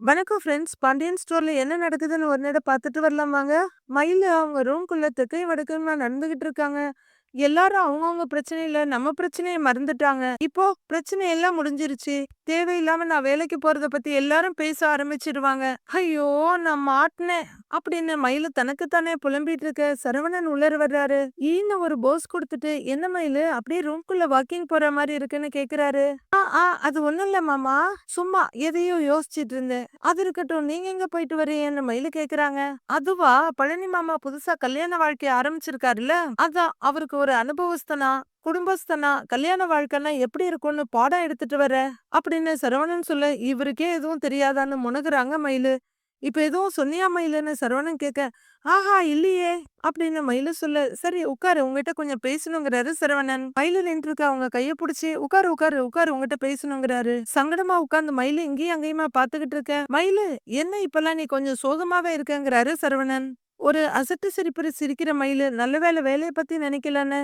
வணக்கம் ஃப்ரெண்ட்ஸ். பாண்டியன் ஸ்டோர்ல என்ன நடக்குதுன்னு ஒரு நேரம் பார்த்துட்டு வரலாம் வாங்க. மயில் அவங்க ரூம்குள்ள தெற்கையும் வடக்குமா நடந்துகிட்டு இருக்காங்க. எல்லாரும் அவங்கவுங்க பிரச்சனையில நம்ம பிரச்சனையை மறந்துட்டாங்க. இப்போ பிரச்சனை எல்லாம் முடிஞ்சிருச்சு. தேவையில்லாம நான் வேலைக்கு போறத பத்தி எல்லாரும் பேச ஆரம்பிச்சிடுவாங்க. ஐயோ! நான் மாட்டினேன் அப்படின்னு மயிலு தனக்குத்தானே புலம்பிட்டு இருக்க சரவணன் உள்ளர் வர்றாரு. ஈன்னு ஒரு போஸ் கொடுத்துட்டு என்ன மயிலு அப்படியே ரூம்குள்ள வாக்கிங் போற மாதிரி இருக்குன்னு கேக்குறாரு. ஆ ஆ அது ஒண்ணும் இல்ல மாமா. சும்மா எதையோ யோசிச்சிட்டு இருந்தேன். அது இருக்கட்டும் நீங்க எங்க போயிட்டு வரீங்கன்னு மயிலு கேக்குறாங்க. அதுவா பழனி மாமா புதுசா கல்யாண வாழ்க்கைய ஆரம்பிச்சிருக்காருல்ல. அதான் அவருக்கு ஒரு அனுபவஸ்தனா, குடும்பஸ்தனா கல்யாண வாழ்க்கைனா எப்படி இருக்கும்னு பாடம் எடுத்துட்டு வர அப்படின்னு சரவணன் சொல்ல இவருக்கே எதுவும் தெரியாதான்னு முனகுறாங்க மயிலு. இப்ப எதுவும் சொன்னியா மயிலுன்னு சரவணன் கேட்க, ஆஹா இல்லையே அப்படின்னு மயிலு சொல்ல, சரி உட்காரு உங்ககிட்ட கொஞ்சம் பேசணுங்கிறாரு சரவணன். மயிலு நின்றுருக்க அவங்க கைய புடிச்சு, உட்காரு உட்காரு உட்காரு உங்ககிட்ட பேசணுங்கிறாரு. சங்கடமா உட்காந்து மயிலு இங்கேயும் அங்கேயுமா பாத்துக்கிட்டு இருக்க. மயிலு என்ன இப்பெல்லாம் நீ கொஞ்சம் சோகமாவே இருக்கங்கிறாரு சரவணன். ஒரு அசட்டு சிரிப்பு சிரிக்கிற மயிலு நல்ல வேலை வேலையை பத்தி நினைக்கலன்னு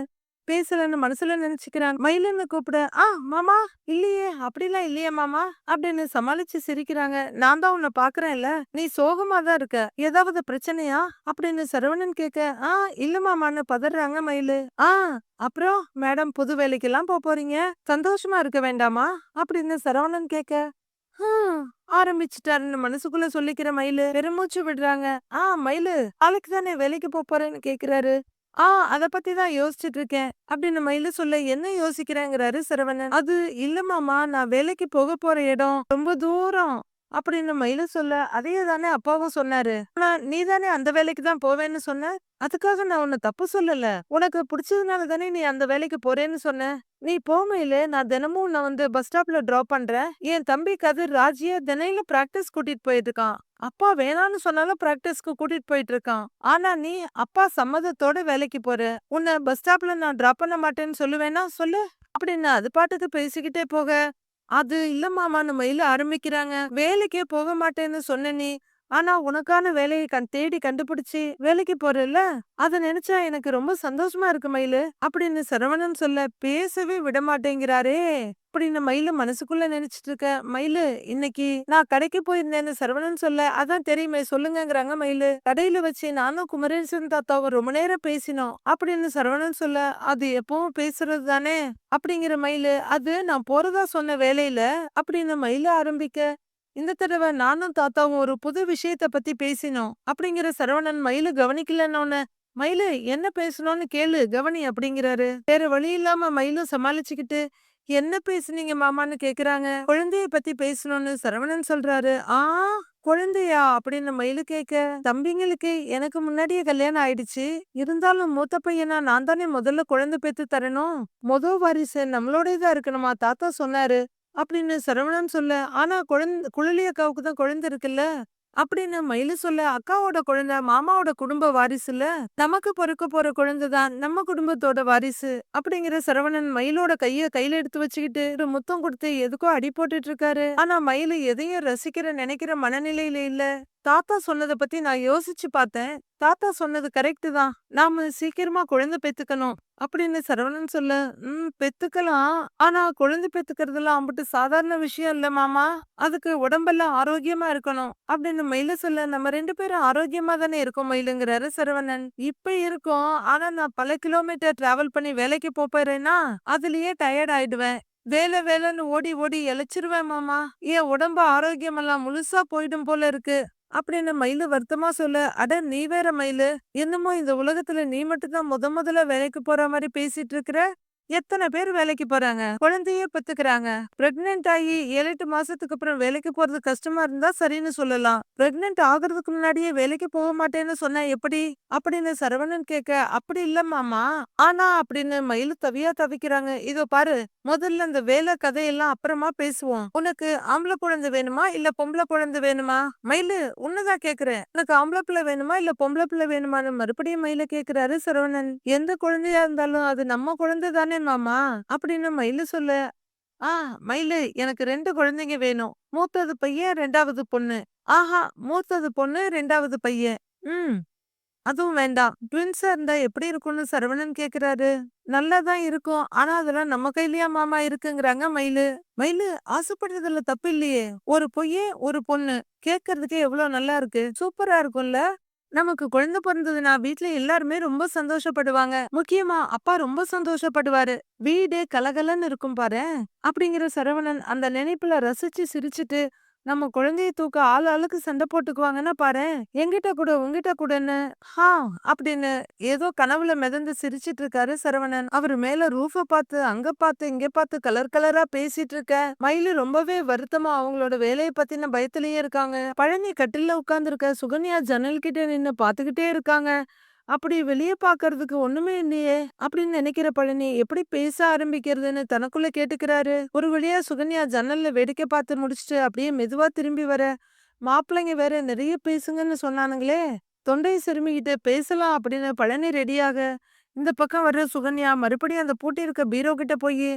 பேசலன்னு மனசுல நினைச்சுக்கிறான். மயிலுன்னு கூப்பிட, ஆ மாமா இல்லையே அப்படிலாம் இல்லையே மாமா அப்படின்னு சமாளிச்சு சிரிக்கிறாங்க. நான் தான் உன்னை பாக்குறேன்ல நீ சோகமா தான் இருக்க. ஏதாவது பிரச்சனையா அப்படின்னு சரவணன் கேட்க, ஆ இல்ல மாமான்னு பதறாங்க மயிலு. ஆ அப்புறம் மேடம் புது வேலைக்கெல்லாம் போக போறீங்க. சந்தோஷமா இருக்க வேண்டாமா அப்படின்னு சரவணன் கேட்க, ஆரம்பிச்சிட்டாருன்னு மனசுக்குள்ள சொல்லிக்கிற மயிலு பெருமூச்சு விடுறாங்க. ஆ மயிலு நாளைக்கு தானே வேலைக்கு போறேன்னு கேக்குறாரு. ஆ அத பத்தி தான் யோசிச்சுட்டு இருக்கேன் அப்படின்னு மயிலு சொல்ல என்ன யோசிக்கிறேங்கிறாரு சரவணன். அது இல்ல மாமா நான் வேலைக்கு போக போற இடம் ரொம்ப தூரம் அப்படின்னு மயிலும் சொல்ல அதையே தானே அப்பாவும் சொன்னாரு. ஆனா நீ தானே அந்த வேலைக்கு தான் போவேன்னு சொன்ன. அதுக்காக நான் உன்னை தப்பு சொல்லல. உனக்கு பிடிச்சதுனால தானே நீ அந்த வேலைக்கு போறேன்னு சொன்ன. நீ போமையில நான் தினமும் உன்னை வந்து பஸ் ஸ்டாப்ல டிராப் பண்றேன். என் தம்பி கதிர் ராஜிய தினையில பிராக்டிஸ் கூட்டிட்டு போயிட்டு இருக்கான். அப்பா வேணான்னு சொன்னாலும் பிராக்டிஸ்க்கு கூட்டிட்டு போயிட்டு இருக்கான். ஆனா நீ அப்பா சம்மதத்தோட வேலைக்கு போற. உன்னை பஸ் ஸ்டாப்ல நான் டிராப் பண்ண மாட்டேன்னு சொல்லுவேனா சொல்லு அப்படின்னு அது பாட்டுக்கு பேசிக்கிட்டே போக அது இல்ல நம்ம இல்ல ஆரம்பிக்கிறாங்க. வேலைக்கே போக மாட்டேன்னு சொன்ன நீ. ஆனா உனக்கான வேலையை கண் தேடி கண்டுபிடிச்சு வேலைக்கு போறல்ல. அத நினைச்சா எனக்கு ரொம்ப சந்தோஷமா இருக்கு மயிலு அப்படின்னு சரவணன் சொல்ல பேசவே விட மாட்டேங்கிறாரே அப்படின்னு மயிலு மனசுக்குள்ள நினைச்சிட்டு இருக்க. மயிலு இன்னைக்கு நான் கடைக்கு போயிருந்தேன்னு சரவணன் சொல்ல அதான் தெரியுமே சொல்லுங்கங்கிறாங்க மயிலு. கடையில வச்சு நானும் குமரேசன் தாத்தாவும் ரொம்ப நேரம் பேசினோம் அப்படின்னு சரவணன் சொல்ல அது எப்பவும் பேசுறது தானே அப்படிங்கிற மயிலு அது நான் போறதா சொன்ன வேலையில அப்படின்னு மயிலு ஆரம்பிக்க இந்த தடவை நானும் தாத்தாவும் ஒரு புது விஷயத்த பத்தி பேசினோம். அப்படிங்கிற சரவணன் மயிலு கவனிக்கலன்னு மயிலு என்ன பேசணும்னு கேளு கவனி அப்படிங்கிறாரு. வேற வழி இல்லாம மயிலும் சமாளிச்சுக்கிட்டு என்ன பேசுனீங்க மாமான்னு கேக்குறாங்க. குழந்தைய பத்தி பேசணும்னு சரவணன் சொல்றாரு. ஆ குழந்தையா? அப்படின்னு மயிலு கேட்க தம்பிங்களுக்கு எனக்கு முன்னாடியே கல்யாணம் ஆயிடுச்சு. இருந்தாலும் மூத்த பையனா நான் தானே முதல்ல குழந்தை பெத்து தரணும்? மொத வாரிசு நம்மளோடதான் இருக்கணுமா? தாத்தா சொன்னாரு. அப்படின்னு சரவணன் சொல்ல ஆனா குழந்தை குழலி அக்காவுக்கு தான் குழந்தை இருக்குல்ல? அப்படின்னு மயிலு சொல்ல அக்காவோட குழந்தை மாமாவோட குடும்ப வாரிசுல? நமக்கு பொறுக்க போற குழந்தை தான் நம்ம குடும்பத்தோட வாரிசு? அப்படிங்கிற சரவணன் மயிலோட கைய கையில எடுத்து வச்சுக்கிட்டு ஒரு முத்தம் கொடுத்து எதுக்கோ அடி போட்டுட்டு இருக்காரு. ஆனா மயிலு எதையும் ரசிக்கிற நினைக்கிற மனநிலையில இல்ல. தாத்தா சொன்னதை பத்தி நான் யோசிச்சு பார்த்தேன். தாத்தா சொன்னது கரெக்டு தான். நாம சீக்கிரமா குழந்தை பெத்துக்கணும். அப்படின்னு சரவணன் சொல்ல ம் பெத்துக்கலாம். ஆனா குழந்தை பெத்துக்கிறதுலாம் அம்பிட்டு சாதாரண விஷயம் இல்ல மாமா. அதுக்கு உடம்பெல்லாம் ஆரோக்கியமா இருக்கணும். அப்படின்னு மயில சொல்ல நம்ம ரெண்டு பேரும் ஆரோக்கியமா தானே இருக்கோம் மயிலுங்கிறாரு சரவணன். இப்ப இருக்கோம். ஆனா நான் பல கிலோமீட்டர் டிராவல் பண்ணி வேலைக்கு போறேன்னா அதுலயே டயர்ட் ஆயிடுவேன். வேலை வேலைன்னு ஓடி ஓடி இழைச்சிருவேன் மாமா. என் உடம்பு ஆரோக்கியமெல்லாம் முழுசா போயிடும் போல இருக்கு. அப்படின்னு மயிலு வருத்தமா சொல்ல அட நீ வேற மயிலு என்னமோ இந்த உலகத்துல நீ மட்டும்தான் முத முதல்ல வேலைக்கு போற மாதிரி பேசிட்டு இருக்கிற? எத்தனை பேர் வேலைக்கு போறாங்க? குழந்தையே பெத்துக்கிறாங்க. பிரெக்னென்ட் ஆகி ஏழு எட்டு மாசத்துக்கு அப்புறம் வேலைக்கு போறது கஷ்டமா இருந்தா சரின்னு சொல்லலாம். பிரெக்னென்ட் ஆகுறதுக்கு முன்னாடியே வேலைக்கு போக மாட்டேன்னு சொன்னா எப்படி? அப்படின்னு சரவணன் கேட்க அப்படி இல்ல மாமா. ஆனா அப்படின்னு மயில் தவியா தவிக்கிறாங்க. இதோ பாரு முதல்ல இந்த வேலை கதையெல்லாம் அப்புறமா பேசுவோம். உனக்கு ஆம்பளை குழந்தை வேணுமா? இல்ல பொம்பளை குழந்தை வேணுமா? மயிலு உன்னதான் கேக்குறேன் உனக்கு ஆம்பளை பிள்ளை வேணுமா? இல்ல பொம்பளை பிள்ளை வேணுமான்னு மறுபடியும் மயில கேக்குறாரு சரவணன். எந்த குழந்தையா இருந்தாலும் அது நம்ம குழந்தை தானே மாமா அப்படின்னு மயிலு சொல்லு ஆ மயிலு எனக்கு ரெண்டு குழந்தைங்க வேணும் மூத்தது பையன் ரெண்டாவது பொண்ணு ஆஹா மூத்தது பொண்ணு ரெண்டாவது பையன் ம் அதுவும் வேண்டாம். ட்வின்ஸா இருந்தா எப்படி இருக்கும்னு சரவணன் கேக்குறாரு. நல்லாதான் இருக்கும். ஆனா அதெல்லாம் நம்ம கையிலயா மாமா இருக்குங்கிறாங்க மயிலு. மயிலு ஆசைப்படுறதுல தப்பு இல்லையே. ஒரு பொய்யே ஒரு பொண்ணு. கேட்கறதுக்கே எவ்வளவு நல்லா இருக்கு. சூப்பரா இருக்கும்ல. நமக்கு குழந்தை பிறந்ததுன்னா வீட்ல எல்லாருமே ரொம்ப சந்தோஷப்படுவாங்க. முக்கியமா அப்பா ரொம்ப சந்தோஷப்படுவாரு. வீடே கலகலன்னு இருக்கும் பாரேன். அப்படிங்கிற சரவணன் அந்த நினைப்புல ரசிச்சு சிரிச்சுட்டு நம்ம குழந்தைய தூக்க ஆள் ஆளுக்கு சண்டை போட்டுக்குவாங்கன்னா பாரு எங்கிட்ட கூட உங்ககிட்ட கூடன்னு ஹா அப்படின்னு ஏதோ கனவுல மிதந்து சிரிச்சிட்டு இருக்காரு சரவணன். அவர் மேல ரூஃப பார்த்து, அங்க பார்த்து, இங்க பார்த்து கலர் கலரா பேசிட்டு இருக்க. மயிலு ரொம்பவே வருத்தமா அவங்களோட வேலையை பத்தின பயத்திலேயே இருக்காங்க. பழனி கட்டில்ல உட்கார்ந்திருக்க. சுகன்யா ஜன்னல் கிட்ட நின்னு பார்த்துக்கிட்டே இருக்காங்க. அப்படி வெளியே பார்க்கறதுக்கு ஒண்ணுமே இல்லையே! அப்படின்னு நினைக்கிற பழனி எப்படி பேச ஆரம்பிக்கிறதுன்னு தனக்குள்ள கேட்டுக்கிறாரு. ஒரு வழியா சுகன்யா ஜன்னல்ல வேடிக்கை பார்த்து முடிச்சுட்டு அப்படியே மெதுவா திரும்பி வர, மாப்பிள்ளைங்க வேற நிறைய பேசுங்கன்னு சொன்னானுங்களே! தொண்டையை செருமிக்கிட்டு பேசலாம் அப்படின்னு பழனி ரெடியாக, இந்த பக்கம் வர்ற சுகன்யா மறுபடியும் அந்த பூட்டி இருக்க பீரோ கிட்ட போய்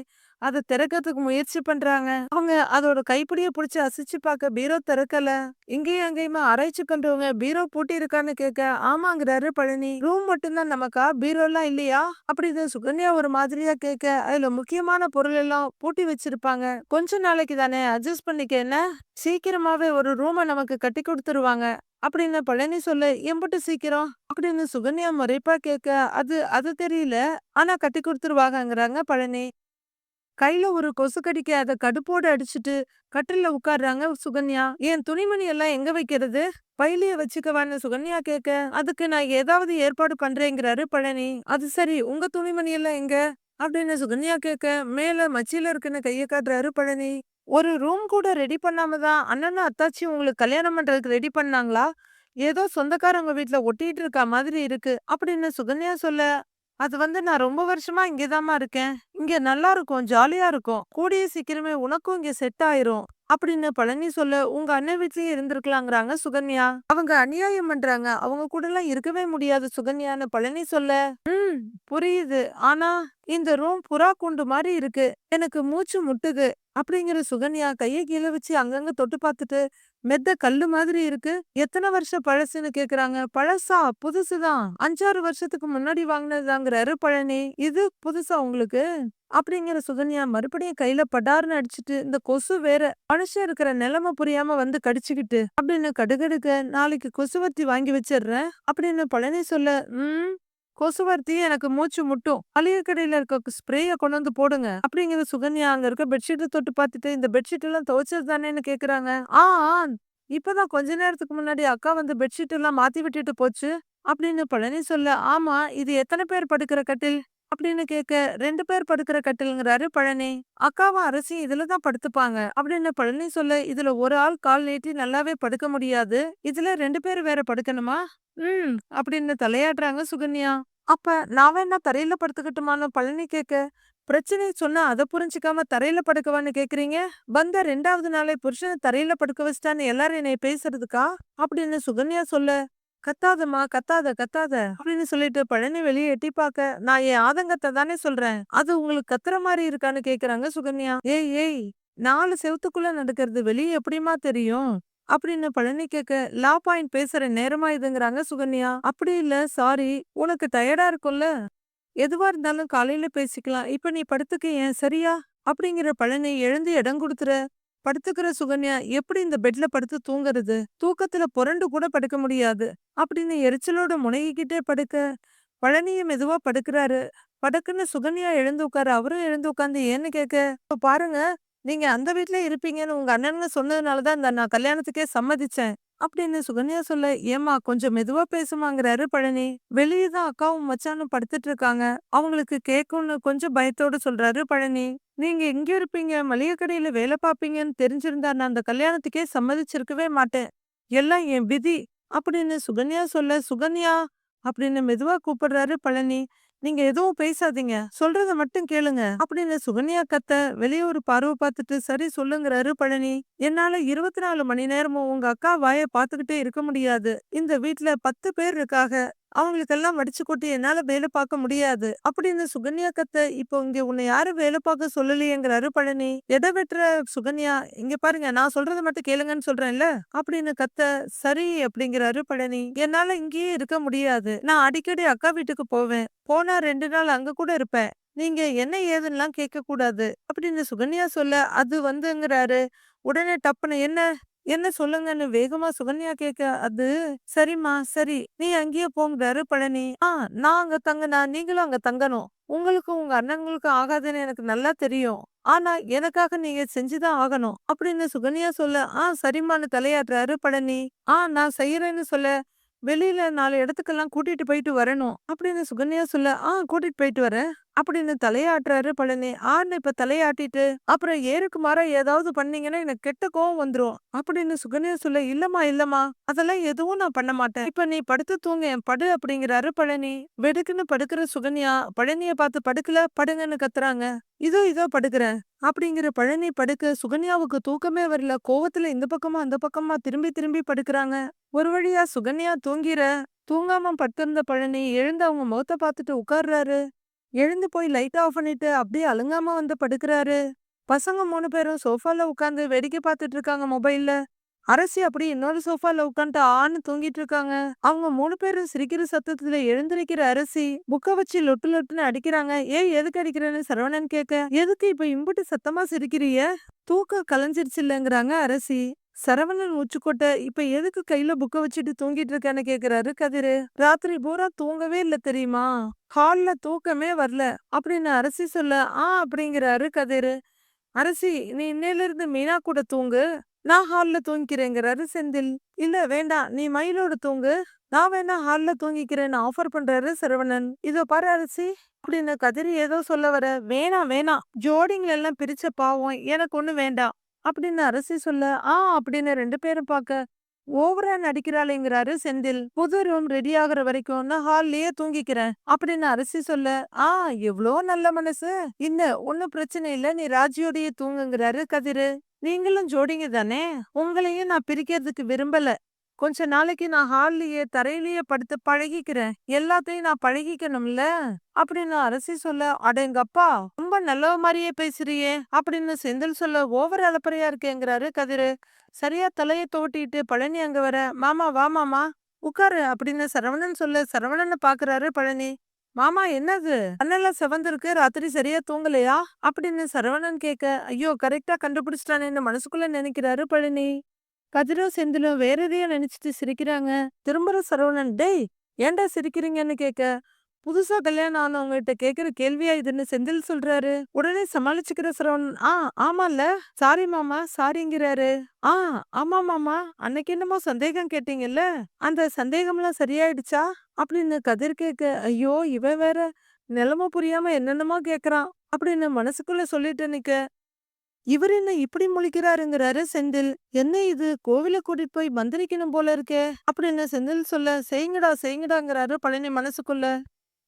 அதை திறக்கறதுக்கு முயற்சி பண்றாங்க. அவங்க அதோட கைப்பிடிய பிடிச்சி அசிச்சு பார்க்க பீரோ திறக்கல. இங்கேயும் அங்கேயுமா ஆராய்ச்சி பண்றவங்க பீரோ பூட்டி இருக்கான்னு கேட்க, ஆமாங்கிறாரு பழனி. ரூம் மட்டும்தான் நமக்கா? பீரோலாம் இல்லையா? அப்படின்னு சுகன்யா ஒரு மாதிரியா கேட்க, அதுல முக்கியமான பொருள் எல்லாம் பூட்டி வச்சிருப்பாங்க. கொஞ்ச நாளைக்கு தானே அட்ஜஸ்ட் பண்ணிக்க என்ன? சீக்கிரமாவே ஒரு ரூமை நமக்கு கட்டி கொடுத்துருவாங்க. அப்படின்னு பழனி சொல்லு எம்புட்டு சீக்கிரம்? அப்படின்னு சுகன்யா முறைப்பா கேட்க, அது அது தெரியல. ஆனா கட்டி கொடுத்துருவாங்கங்கிறாங்க பழனி. கையில ஒரு கொசு கடிக்க அதை கடுப்போட அடிச்சுட்டு கட்டில உட்காடுறாங்க சுகன்யா. என் துணிமணி எல்லாம் எங்க வைக்கிறது? பையிலேயே வச்சுக்கவான்னு சுகன்யா கேட்க, அதுக்கு நான் ஏதாவது ஏற்பாடு பண்றேங்கிறாரு பழனி. அது சரி உங்க துணிமணி எல்லாம் எங்க? அப்படின்னு சுகன்யா கேட்க, மேல மச்சியில இருக்குன்னு கைய காட்டுறாரு பழனி. ஒரு ரூம் கூட ரெடி பண்ணாம தான் அண்ணனும் அத்தாச்சியும் உங்களுக்கு கல்யாணம் பண்றதுக்கு ரெடி பண்ணாங்களா? ஏதோ சொந்தக்காரங்க வீட்ல ஒட்டிட்டு இருக்கா மாதிரி இருக்கு. அப்படின்னு சுகன்யா சொல்ல, அது வந்து நான் ரொம்ப வருஷமா இங்கேதாம்மா இருக்கேன். இங்க நல்லா இருக்கும். ஜாலியா இருக்கும். கூடிய சீக்கிரமே உனக்கும் இங்க செட் ஆயிரும். அப்படின்னு பழனி சொல்ல, உங்க அண்ணன் வீட்லயே இருந்திருக்கலாங்கிறாங்க சுகன்யா. அவங்க அநியாயம் பண்றாங்க. அவங்க கூடலாம் இருக்கவே முடியாது சுகன்யான்னு பழனி சொல்ல, ம் புரியுது. ஆனா இந்த ரூம் புறா குண்டு மாதிரி இருக்கு. எனக்கு மூச்சு முட்டுது. அப்படிங்கிற சுகன்யா கையை கீழே வச்சு அங்கங்க தொட்டு பார்த்துட்டு, மெத்த கல்லு மாதிரி இருக்கு. எத்தனை வருஷம் பழசுன்னு கேக்குறாங்க. பழசா? புதுசுதான். 5, 6 வருஷத்துக்கு முன்னாடி வாங்குனதுதாங்கிறாரு பழனி. இது புதுசா உங்களுக்கு? அப்படிங்கிற சுகன்யா மறுபடியும் கையில படார்னு அடிச்சுட்டு, இந்த கொசு வேற. மனுஷன் இருக்கிற நிலைமை புரியாம வந்து கடிச்சுக்கிட்டு. அப்படின்னு கடுகடுக்க, நாளைக்கு கொசுவத்தி வாங்கி வச்சிடுறேன். அப்படின்னு பழனி சொல்ல, ம் கொசுவர்த்தி எனக்கு மூச்சு முட்டும். மளிகை கடையில இருக்க ஸ்ப்ரேய கொண்டு வந்து போடுங்க. அப்படிங்கிற சுகன்யா அங்க இருக்க பெட்ஷீட்டை தொட்டு பார்த்துட்டு, இந்த பெட்ஷீட் எல்லாம் துவைச்சது தானேன்னு கேக்குறாங்க. ஆ ஆ இப்பதான் கொஞ்ச நேரத்துக்கு முன்னாடி அக்கா வந்து பெட்ஷீட் எல்லாம் மாத்தி விட்டுட்டு போச்சு. அப்படின்னு பழனி சொல்ல, ஆமா இது எத்தனை பேர் படுக்கிற கட்டில்? அப்படின்னு கேட்க, ரெண்டு பேர் படுக்கிற கட்டில்ங்கிறாரு பழனி. அக்காவும் அரசியும் இதுல தான் படுத்துப்பாங்க. அப்படின்னு பழனி சொல்ல, இதுல ஒரு ஆள் கால் நீட்டி நல்லாவே படுக்க முடியாது. இதுல ரெண்டு பேர் வேற படுக்கணுமா? ம் அப்படின்னு தலையாடுறாங்க சுகன்யா. அப்ப நான் வேணா தரையில படுத்துக்கட்டுமான்னு பழனி கேட்க, பிரச்சனைய சொன்னா அத புரிஞ்சுக்காம தரையில படுக்கவான்னு கேக்குறீங்க? வந்த ரெண்டாவது நாளே புருஷனை தரையில படுக்க வச்சுட்டான்னு எல்லாரும் என்னைய பேசுறதுக்கா? அப்படின்னு சுகன்யா சொல்ல, கத்தாதம்மா கத்தாத கத்தாத அப்படின்னு சொல்லிட்டு பழனி வெளியே எட்டி பார்க்க, நான் என் ஆதங்கத்தை தானே சொல்றேன். அது உங்களுக்கு கத்துற மாதிரி இருக்கான்னு கேக்குறாங்க சுகன்யா. ஏய் ஏய் நாலு செவத்துக்குள்ள நடக்கிறது வெளியே எப்படிமா தெரியும்? அப்படின்னு பழனி கேட்க, லா பாயிண்ட் பேசுற நேரமா இதுங்கிறாங்க சுகன்யா. அப்படி இல்ல சாரி. உனக்கு டயர்டா இருக்கும்ல? எதுவா இருந்தாலும் காலையில பேசிக்கலாம். இப்ப நீ படுத்துக்க ஏன் சரியா? அப்படிங்கிற பழனி எழுந்து இடம் கொடுத்துற. படுத்துக்கிற சுகன்யா எப்படி இந்த பெட்ல படுத்து தூங்குறது? தூக்கத்துல புரண்டு கூட படுக்க முடியாது. அப்படின்னு எரிச்சலோட முனகிக்கிட்டே படுக்க, பழனியும் மெதுவா படுக்கிறாரு. படுக்குன்னு சுகன்யா எழுந்து உட்காரு அவரும் எழுந்து உட்கார்ந்து ஏன்னு கேட்க, இப்ப பாருங்க நீங்க அந்த வீட்ல இருப்பீங்கன்னு உங்க அண்ணனுங்க சொன்னதுனாலதான் இந்த நான் கல்யாணத்துக்கே சம்மதிச்சேன். அப்படின்னு சுகன்யா சொல்ல, ஏம்மா கொஞ்சம் மெதுவா பேசுமாங்கிறாரு பழனி. வெளியே தான் அக்காவும் மச்சானும் படுத்துட்டு இருக்காங்க. அவங்களுக்கு கேட்கும்னு கொஞ்சம் பயத்தோட சொல்றாரு பழனி. நீங்க எங்க இருப்பீங்க? மளிகை கடையில வேலை பார்ப்பீங்கன்னு தெரிஞ்சிருந்தா நான் அந்த கல்யாணத்துக்கே சம்மதிச்சிருக்கவே மாட்டேன். எல்லாம் என் விதி. அப்படின்னு சுகன்யா சொல்ல, சுகன்யா அப்படின்னு மெதுவா கூப்பிடுறாரு பழனி. நீங்க எதுவும் பேசாதீங்க. சொல்றத மட்டும் கேளுங்க. அப்படின்னு சுகன்யா கத்த, வெளியே ஒரு பார்வை பார்த்துட்டு சரி சொல்லுங்கிறாரு பழனி. என்னால 24 மணி நேரமும் உங்க அக்கா வாய பாத்துக்கிட்டே இருக்க முடியாது. இந்த வீட்ல 10 பேர் இருக்காக. அவங்களுக்கெல்லாம் வடிச்சு கொட்டி என்னால வேலை பார்க்க முடியாது. அப்படின்னு சுகன்யா கத்த இப்போ இங்க உன்னை யாரும் வேலை பார்க்க சொல்லலையேங்கிறாரு பழனி. எதை வெட்டுற சுகன்யா இங்க பாருங்க நான் சொல்றத மட்டும் கேளுங்கன்னு சொல்றேன்ல? அப்படின்னு கத்த சரி அப்படிங்கிறாரு பழனி. என்னால இங்கேயே இருக்க முடியாது. நான் அடிக்கடி அக்கா வீட்டுக்கு போவேன். போனா ரெண்டு நாள் அங்க கூட இருப்பேன். நீங்க என்ன ஏதுன்னுலாம் கேட்க கூடாது அப்படின்னு சுகன்யா சொல்ல அது வந்துங்கிறாரு. உடனே டப்புன்னு என்ன? என்ன சொல்லுங்கன்னு வேகமா சுகன்யா கேட்க அது சரிம்மா சரி. நீ அங்கேயே போங்கிறாரு பழனி. ஆ நான் அங்க தங்கினா நீங்களும் அங்க தங்கணும். உங்களுக்கும் உங்க அண்ணங்களுக்கும் ஆகாதுன்னு எனக்கு நல்லா தெரியும். ஆனா எனக்காக நீங்க செஞ்சுதான் ஆகணும். அப்படின்னு சுகன்யா சொல்ல ஆ சரிம்மான்னு தலையாடுறாரு பழனி. ஆ நான் செய்யறேன்னு சொல்ல வெளியில நாலு இடத்துக்கெல்லாம் கூட்டிட்டு போயிட்டு வரணும். அப்படின்னு சுகன்யா சொல்ல ஆ கூட்டிட்டு போயிட்டு வரேன். அப்படின்னு தலையாட்டுறாரு பழனி. ஆர்னு இப்ப தலையாட்டிட்டு அப்புறம் ஏருக்கு மாற ஏதாவது பண்ணீங்கன்னா எனக்கு கெட்ட கோவம் வந்துரும். அப்படின்னு சுகன்யா சொல்ல இல்லம்மா இல்லம்மா அதெல்லாம் எதுவும் நான் பண்ண மாட்டேன். இப்ப நீ படுத்து தூங்க என் படு அப்படிங்கிறாரு பழனி. வெடுக்குன்னு படுக்கிற சுகன்யா பழனிய பார்த்து படுக்கல படுங்கன்னு கத்துறாங்க. இதோ இதோ படுக்கிறேன். அப்படிங்கிற பழனி படுக்க சுகன்யாவுக்கு தூக்கமே வரல. கோவத்துல இந்த பக்கமா அந்த பக்கமா திரும்பி திரும்பி படுக்கிறாங்க. ஒரு வழியா சுகன்யா தூங்கிற தூங்காம படுத்திருந்த பழனி எழுந்து அவங்க முகத்தை பார்த்துட்டு உட்கார்றாரு. எழுந்து போய் லைட் ஆஃப் பண்ணிட்டு அப்படியே அலங்காம வந்து படுக்கிறாரு. பசங்க மூணு பேரும் சோஃபால உட்காந்து வேடிக்கை பார்த்துட்டு இருக்காங்க மொபைல்ல. அரசி அப்படி இன்னொரு சோஃபால உட்காந்துட்டு ஆன்னு தூங்கிட்டு இருக்காங்க. அவங்க மூணு பேரும் சிரிக்கிற சத்தத்துல எழுந்திருக்கிற அரசி புக்க வச்சு லொட்டு லொட்டுன்னு அடிக்கிறாங்க. ஏன் எதுக்கு அடிக்கிறேன்னு சரவணன் கேட்க எதுக்கு இப்ப இம்புட்டு சத்தமா சிரிக்கிறிய? தூக்கம் கலைஞ்சிருச்சு இல்லைங்கிறாங்க அரசி. சரவணன் உச்சுக்கொட்ட இப்ப எதுக்கு கையில புக்க வச்சுட்டு தூங்கிட்டு இருக்கேன்னு கேக்குறாரு கதிரு. ராத்திரி பூரா தூங்கவே இல்ல தெரியுமா? ஹால்ல தூக்கமே வரல. அப்படின்னு அரசி சொல்ல ஆ அப்படிங்கிறாரு கதிரு. அரசி நீ இன்னையில இருந்து மீனா கூட தூங்கு. நான் ஹால்ல தூங்கிக்கிறேங்கிறாரு செந்தில். இல்ல வேண்டாம் நீ மயிலோட தூங்கு. நான் வேணா ஹால்ல தூங்கிக்கிறேன்னு ஆஃபர் பண்றாரு சரவணன். இதோ பாரு அரசி அப்படின்னு கதிரி ஏதோ சொல்ல வர வேணாம் வேணாம். ஜோடிங்களெல்லாம் பிரிச்ச பாவம். எனக்கு ஒண்ணு வேண்டாம். அப்படின்னு அரசி சொல்ல ஆ அப்படின்னு ரெண்டு பேரும் பார்க்க ஓவரா நடிக்கிறாளேங்கிறாரு செந்தில். புது ரூம் ரெடி ஆகுற வரைக்கும் நான் ஹால்லயே தூங்கிக்கிறேன் அப்படின்னு அரசி சொல்ல ஆ எவ்வளோ நல்ல மனசு. இன்ன ஒன்னும் பிரச்சனை இல்ல. நீ ராஜியோடய தூங்குங்கிறாரு கதிரு. நீங்களும் ஜோடிங்க தானே. உங்களையும் நான் பிரிக்கிறதுக்கு விரும்பல. கொஞ்ச நாளைக்கு நான் ஹால்லயே தரையிலேயே படுத்து பழகிக்கிறேன். எல்லாத்தையும் நான் பழகிக்கணும்ல? அப்படின்னு அரசி சொல்ல அடேங்கப்பா ரொம்ப நல்லவ மாதிரியே பேசுறியே அப்படின்னு செந்தில் சொல்ல ஓவர் அலப்பறையா இருக்கேங்கிறாரு கதிரு. சரியா தலையை தோட்டிட்டு பழனி அங்க வர. மாமா வா மாமா. உட்காரு அப்படின்னு சரவணன் சொல்ல சரவணனை பாக்குறாரு பழனி. மாமா என்னது? அண்ணெல்லாம் செவந்திருக்கு ராத்திரி சரியா தூங்கலையா? அப்படின்னு சரவணன் கேட்க ஐயோ கரெக்டா கண்டுபிடிச்சிட்டானேன்னு மனசுக்குள்ள நினைக்கிறாரு பழனி. கதிரோ செந்திலும் வேற எதையோ நினைச்சிட்டு சிரிக்கிறாங்க. திரும்புற சரவணன் டேய் ஏன்டா சிரிக்கிறீங்கன்னு கேட்க? புதுசா கல்யாணம் ஆனவங்ககிட்ட கேக்குற கேள்வியா இதுன்னு செந்தில் சொல்றாரு. உடனே சமாளிச்சுக்கிற சரவணன் ஆ ஆமால சாரி மாமா சாரிங்கிறாரு. ஆ ஆமா மாமா. அன்னைக்கு என்னமோ சந்தேகம் கேட்டீங்கல்ல? அந்த சந்தேகம்லாம் சரியாயிடுச்சா? அப்படின்னு கதிர் கேட்க ஐயோ இவன் வேற நிலைமை புரியாம என்னென்னமோ கேக்குறான் அப்படின்னு மனசுக்குள்ள சொல்லிட்டு நிக்க இவர் என்ன இப்படி முழிக்கிறாருங்கிறாரு செந்தில். என்ன இது? கோவில கூட்டிட்டு போய் மந்திரிக்கணும் போல இருக்கே. அப்படின்னு செந்தில் சொல்ல? செய்யுங்கடா செய்யுங்கடாங்கிறாரு பழனி மனசுக்குள்ள.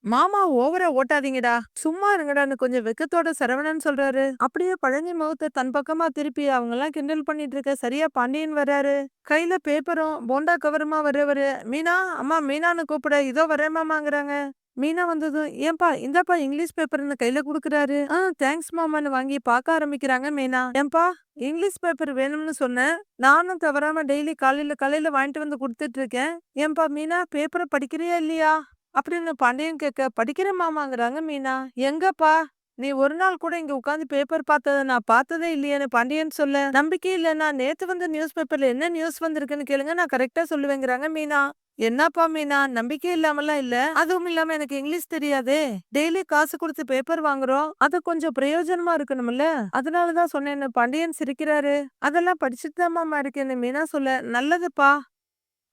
மாமா ஓவரா ஓட்டாதீங்கடா. சும்மா இருங்கடான்னு கொஞ்சம் வெக்கத்தோட சரவணன் சொல்றாரு. அப்படியே பழனி முகத்தை தன் பக்கமா திருப்பி அவங்க எல்லாம் கிண்டல் பண்ணிட்டு இருக்க. சரியா பாண்டியன் வர்றாரு கையில பேப்பரும் போண்டா கவருமா வர்றவரு. மீனா அம்மா மீனான்னு கூப்பிட. இதோ வரேமாமாங்கிறாங்க மீனா வந்ததும் ஏன்பா இந்தாப்பா இங்கிலீஷ் பேப்பர்னு கையில குடுக்குறாரு? ஆ தேங்க்ஸ் மாமான்னு வாங்கி பார்க்க ஆரம்பிக்கிறாங்க மீனா. ஏன்பா இங்கிலீஷ் பேப்பர் வேணும்னு சொன்னேன் நானும் தவறாம டெய்லி காலையில காலையில வாங்கிட்டு வந்து கொடுத்துட்டு இருக்கேன். ஏன்பா மீனா பேப்பரை படிக்கிறியா இல்லையா? அப்படின்னு பாண்டியன் கேட்க படிக்கிறேன் மாமாங்கிறாங்க மீனா. எங்கப்பா நீ ஒரு நாள் கூட இங்க உட்காந்து பேப்பர் பார்த்தத நான் பார்த்ததே இல்லையேன்னு பாண்டியன் சொல்ல நம்பிக்கை இல்லைன்னா நேத்து வந்த நியூஸ் பேப்பர்ல என்ன நியூஸ் வந்திருக்குன்னு கேளுங்க நான் கரெக்டா சொல்லுவேங்கிறாங்க மீனா. என்னப்பா மீனா நம்பிக்கை இல்லாமலாம் இல்ல? அதுவும் இல்லாம எனக்கு இங்கிலீஷ் தெரியாதே. டெய்லி காசு கொடுத்து பேப்பர் வாங்குறோம். அது கொஞ்சம் பிரயோஜனமா இருக்கணும்ல? அதனாலதான் சொன்னேன்னு பாண்டியன் சிரிக்கிறாரு. அதெல்லாம் படிச்சுட்டு தான் மாமா இருக்கேன்னு மீனா சொல்ல நல்லதுப்பா.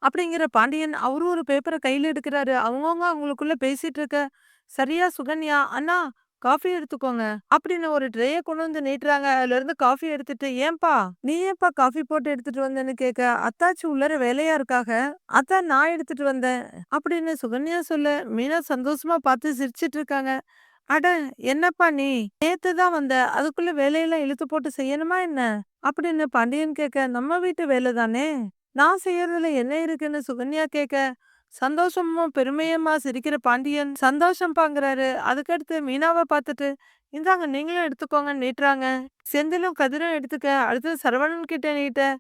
அப்படிங்கிற பாண்டியன் அவரும் ஒரு பேப்பரை கையில எடுக்கிறாரு. அவங்கவுங்க அவங்களுக்குள்ள பேசிட்டு இருக்க சரியா சுகன்யா அண்ணா காஃபி எடுத்துக்கோங்க. அப்படின்னு ஒரு ட்ரேய கொண்டு வந்து நீட்டுறாங்க. அதுல இருந்து காஃபி எடுத்துட்டு ஏன்பா நீ ஏன்பா காஃபி போட்டு எடுத்துட்டு வந்தேன்னு கேட்க அத்தாச்சி உள்ளர வேலையா இருக்காக? அத்தா நான் எடுத்துட்டு வந்தேன். அப்படின்னு சுகன்யா சொல்ல மீனா சந்தோஷமா பார்த்து சிரிச்சிட்டு இருக்காங்க. அட என்னப்பா நீ? நேத்து தான் வந்த. அதுக்குள்ள வேலையெல்லாம் இழுத்து போட்டு செய்யணுமா என்ன? அப்படின்னு பாண்டியன் கேட்க நம்ம வீட்டு வேலை தானே நான் செய்யறதுல என்ன இருக்குன்னு? சுகன்யா கேட்க சந்தோஷமும் பெருமையமா சிரிக்கிற பாண்டியன் சந்தோஷம் பாங்குறாரு. அதுக்கடுத்து மீனாவை பார்த்துட்டு இந்தாங்க நீங்களும் எடுத்துக்கோங்கன்னு நீட்டுறாங்க. செந்திலும் கதிரும் எடுத்துக்க. அடுத்து சரவணன் கிட்ட நீட்ட.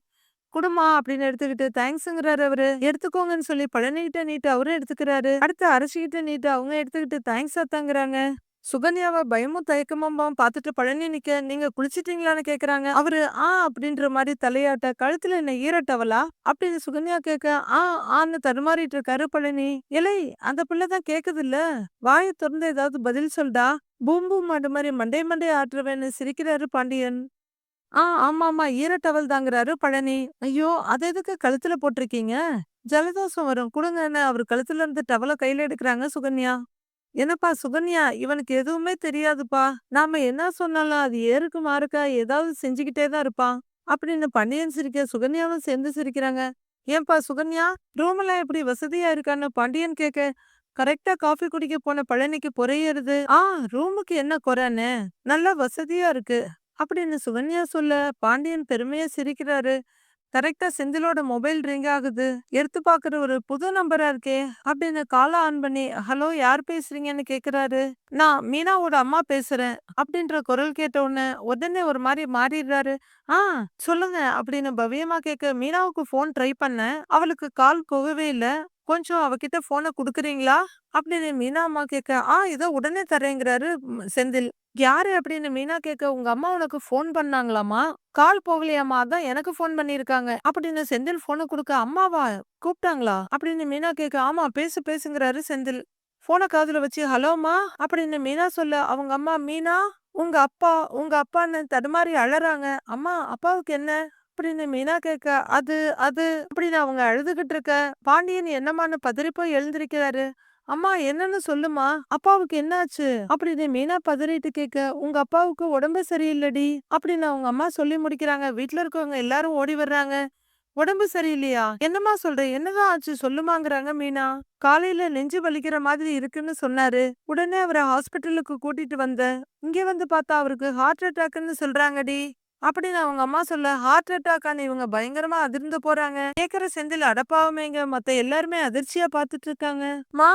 குடுமா அப்படின்னு எடுத்துக்கிட்டு தேங்க்ஸுங்கிறாரு அவரு. எடுத்துக்கோங்கன்னு சொல்லி பழனிகிட்ட நீட்டு அவரும் எடுத்துக்கிறாரு. அடுத்து அரசிக்கிட்ட நீட்டு அவங்க எடுத்துக்கிட்டு தேங்க்ஸ் அத்தாங்கிறாங்க. சுகன்யாவை பயமும் தயக்கமும் பார்த்துட்டு பழனி நிக்க நீங்க குளிச்சிட்டீங்களான்னு கேக்குறாங்க. அவரு ஆ அப்படின்ற மாதிரி தலையாட்ட கழுத்துல என்ன ஈரட்டவலா அப்படின்னு சுகன்யா கேட்க ஆ ஆன்னு தடுமாறிட்டு இருக்காரு பழனி. இலை அந்த பிள்ளைதான் கேக்குது இல்ல வாயை திறந்து ஏதாவது பதில் சொல்டா? பூம்பு மாடு மாதிரி மண்டே மண்டே ஆட்டுருவேன்னு சிரிக்கிறாரு பாண்டியன். ஆ ஆமா ஆமா ஈரட்டவல் தாங்கிறாரு பழனி. ஐயோ அதை எதுக்கு கழுத்துல போட்டிருக்கீங்க? ஜலதோஷம் வரும். கொடுங்கன்னு அவர் கழுத்துல இருந்து டவலை கையில எடுக்கிறாங்க சுகன்யா. என்னப்பா சுகன்யா? இவனுக்கு எதுவுமே தெரியாதுப்பா. நாம என்ன சொன்னாலும் அது ஏறுக்கு மாறுக்கா ஏதாவது செஞ்சுக்கிட்டே தான் இருப்பான். அப்படின்னு பாண்டியன் சிரிக்க சுகன்யாவும் சேர்ந்து சிரிக்கிறாங்க. ஏன்பா சுகன்யா ரூமெல்லாம் எப்படி வசதியா இருக்கான்னு பாண்டியன் கேட்க கரெக்டா காஃபி குடிக்க போன பழனிக்கு பொறையறது ஆ ரூமுக்கு என்ன குறைன்னு? நல்லா வசதியா இருக்கு. அப்படின்னு சுகன்யா சொல்ல பாண்டியன் பெருமையா சிரிக்கிறாரு. கரெக்டா செந்திலோட மொபைல் ரிங் ஆகுது. எடுத்து பாக்குற ஒரு புது நம்பரா இருக்கே அப்படின்னு காலை ஆன் பண்ணி ஹலோ யார் பேசுறீங்கன்னு கேக்குறாரு? நான் மீனாவோட அம்மா பேசுறேன் அப்படின்ற குரல் கேட்ட உடனே உடனே ஒரு மாதிரி மாறிடுறாரு. ஆ சொல்லுங்க அப்படின்னு பவ்யமா கேட்க மீனாவுக்கு போன் ட்ரை பண்ணேன். அவளுக்கு கால் போகவே இல்லை. கொஞ்சம் அவகிட்ட போனை கொடுக்குறீங்களா? அப்படின்னு மீனா அம்மா கேட்க ஆ இதோ உடனே தரேங்கிறாரு செந்தில். யாரு? அப்படின்னு மீனா கேட்க உங்க அம்மா உனக்கு ஃபோன் பண்ணாங்களாமா கால் போகலையாமா தான் எனக்கு ஃபோன் பண்ணியிருக்காங்க. அப்படின்னு செந்தில் போனை கொடுக்க அம்மாவா? கூப்பிட்டாங்களா? அப்படின்னு மீனா கேட்க ஆமா பேசு பேசுங்கிறாரு செந்தில். போனை காதுல வச்சு ஹலோமா அப்படின்னு மீனா சொல்ல அவங்க அம்மா மீனா உங்க அப்பா உங்க அப்பான்னு தடுமாறி அழறாங்க. அம்மா அப்பாவுக்கு என்ன? அப்படின்னு மீனா கேட்க அது அது அப்படின்னு அவங்க அழுதுகிட்டு இருக்க? பாண்டியன் என்னமான்னு பதறிப்போய் எழுந்திருக்கிறாரு. அம்மா என்னன்னு சொல்லுமா அப்பாவுக்கு என்னாச்சு? அப்படின்னு மீனா பதறிட்டு கேட்க உங்க அப்பாவுக்கு உடம்பு சரியில்லடி. அப்படின்னு அவங்க அம்மா சொல்லி முடிக்கிறாங்க. வீட்டுல இருக்கவங்க எல்லாரும் ஓடி வர்றாங்க. உடம்பு சரியில்லையா? என்னம்மா சொல்ற? என்னதான் ஆச்சு? சொல்லுமாங்கிறாங்க மீனா. காலையில நெஞ்சு வலிக்கிற மாதிரி இருக்குன்னு சொன்னாரு. உடனே அவரை ஹாஸ்பிட்டலுக்கு கூட்டிட்டு வந்த இங்க வந்து பார்த்தா அவருக்கு ஹார்ட் அட்டாக்னு சொல்றாங்கடி. அப்படின்னு அவங்க அம்மா சொல்ல ஹார்ட் அட்டாக்கான இவங்க பயங்கரமா அதிர்ந்து போறாங்க. கேக்குற செந்தில் அடப்பாவமேங்க. மத்த எல்லாருமே அதிர்ச்சியா பாத்துட்டு இருக்காங்க. மா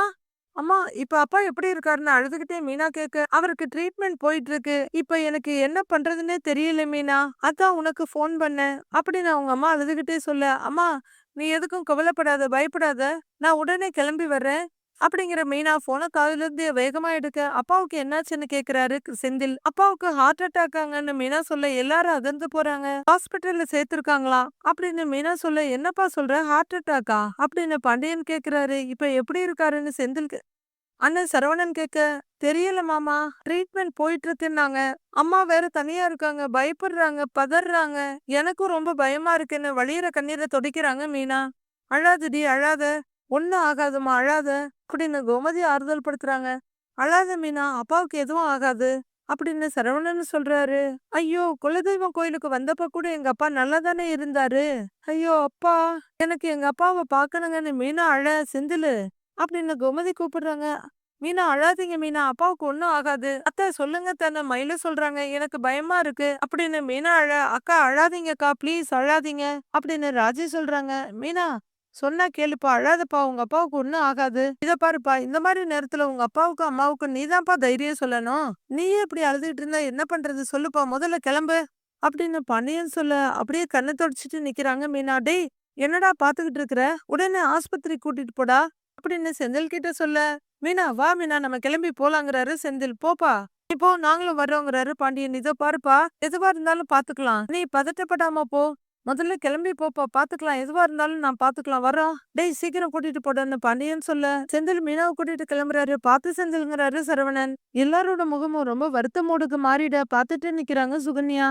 அம்மா இப்ப அப்பா எப்படி இருக்காருன்னு அழுதுகிட்டே மீனா கேக்க. அவருக்கு ட்ரீட்மெண்ட் போயிட்டு இருக்கு. இப்ப எனக்கு என்ன பண்றதுன்னே தெரியல மீனா. அதான் உனக்கு ஃபோன் பண்ணேன். அப்படின்னு அவங்க அம்மா அழுதுகிட்டே சொல்ல அம்மா நீ எதுக்கும் கவலைப்படாத பயப்படாத. நான் உடனே கிளம்பி வர்றேன். அப்படிங்கிற மீனா போன காதுல இருந்து வேகமா எடுக்க. அப்பாவுக்கு என்னாச்சுன்னு கேக்குறாரு செந்தில். அப்பாவுக்கு ஹார்ட் அட்டாக்காங்கன்னு மீனா சொல்ல எல்லாரும் அதிர்ந்து போறாங்க. ஹாஸ்பிட்டல்ல சேர்த்திருக்காங்களா? அப்படின்னு மீனா சொல்ல என்னப்பா சொல்ற? ஹார்ட் அட்டாக்கா அப்படின்னு பாண்டியன் கேக்குறாரு இப்ப எப்படி இருக்காருன்னு செந்தில் அண்ணன் சரவணன் கேட்க தெரியல மாமா ட்ரீட்மெண்ட் போயிட்டு இருக்குன்னாங்க அம்மா வேற தனியா இருக்காங்க பயப்படுறாங்க பதறாங்க. எனக்கும் ரொம்ப பயமா இருக்குன்னு வழியிற கண்ணீரை தொடிக்கிறாங்க மீனா. அழாதடி அழாத. ஒன்றும் ஆகாதம்மா அழாத. அப்படின்னு கோமதி ஆறுதல் படுத்துறாங்க? அழாத மீனா அப்பாவுக்கு எதுவும் ஆகாது. அப்படின்னு சரவணன் சொல்றாரு. ஐயோ குலதெய்வம் கோயிலுக்கு வந்தப்ப கூட எங்க அப்பா நல்லா தானே இருந்தாரு? ஐயோ அப்பா எனக்கு எங்க அப்பாவை பாக்கணுங்கன்னு மீனா அழ செந்திலு அப்படின்னு கோமதி கூப்பிடுறாங்க. மீனா அழாதீங்க மீனா அப்பாவுக்கு ஒன்னும் ஆகாது. அத்தை சொல்லுங்க தன்னை மயில சொல்றாங்க. எனக்கு பயமா இருக்கு. அப்படின்னு மீனா அழ அக்கா அழாதீங்கக்கா ப்ளீஸ் அழாதீங்க அப்படின்னு ராஜி சொல்றாங்க. மீனா சொன்னா கேளுப்பா. அழாதப்பா. உங்க அப்பாவுக்கு ஒண்ணும் ஆகாது. இத பாருப்பா. இந்த மாதிரி நேரத்துல உங்க அப்பாவுக்கும் அம்மாவுக்கும் நீதான்ப்பா தைரியம் சொல்லணும். நீயே இப்படி அழுதுகிட்டு இருந்தா என்ன பண்றது? சொல்லுப்பா. முதல்ல கிளம்பு. அப்படின்னு பண்ணியன் சொல்ல அப்படியே கண்ணை தொடச்சிட்டு நிக்கிறாங்க மீனா. டேய் என்னடா பாத்துக்கிட்டு இருக்கிற? உடனே ஆஸ்பத்திரி கூட்டிட்டு போடா. அப்படின்னு செந்தில் கிட்ட சொல்ல மீனா வா மீனா. நம்ம கிளம்பி போலாங்கிறாரு செந்தில். போப்பா. இப்போ நாங்களும் வர்றோங்கிறாரு பாண்டியன். இதோ பாருப்பா. எதுவா இருந்தாலும் பாத்துக்கலாம். நீ பதட்டப்படாம போ. முதல்ல கிளம்பி போப்பா பாத்துக்கலாம். எதுவா இருந்தாலும் நான் பாத்துக்கலாம். வரோம் டேய் சீக்கிரம் கூட்டிட்டு போடன்னு பாண்டியன் சொல்ல. செந்தில் மீனாவை கூட்டிட்டு கிளம்புறாரு. பார்த்து செந்தில்ங்கிறாரு சரவணன். எல்லாரோட முகமும் ரொம்ப வருத்தமோடுக்கு மாறிட பாத்துட்டு நிக்கிறாங்க சுகன்யா.